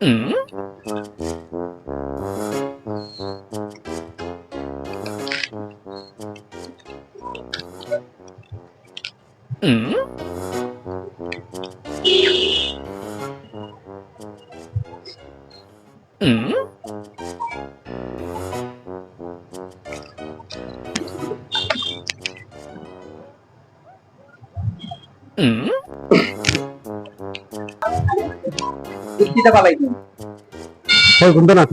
嗯？嗯？嗯？কিতা হয় কোনটা না।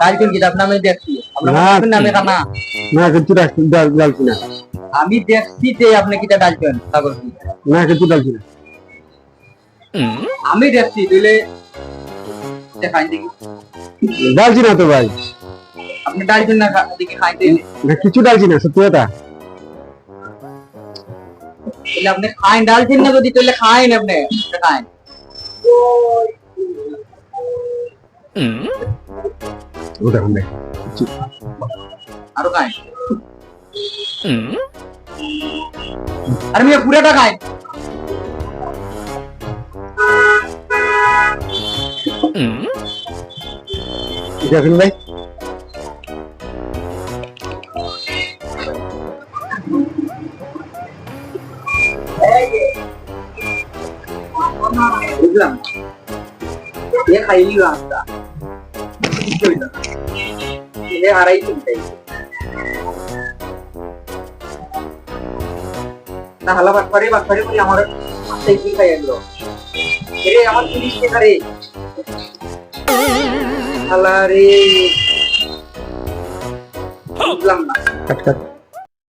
কালকের কিতাব নামে দেখছি আপনার নামে কানা না কিছু ডালছি ডালছি না আমি দেখছি যে আপনি কিতা ডালছেন সাগর না কিছু ডালছি না আমি দেখছি দিলে দেখাই দেখি। ডালছি না তো ভাই। আপনি ডালছেন না দেখি খাইতে না কিছু ডালছি না সত্যি কথা। তাহলে আপনি খাইন ডালছেন না যদি তাহলে খাইন আপনি এটা খাইন ও দেখুন দেখ আরও খাইন আর মিয়া পুরাটা খাইন ভাই বুঝলাম? এ খাইলি রাস্তা। এ হারাই চিন্তাই না হালা বাট বলি আমার হাতে কি খাই এলো? রে আমার পুলিশ কে করে হালা রে। বুঝলাম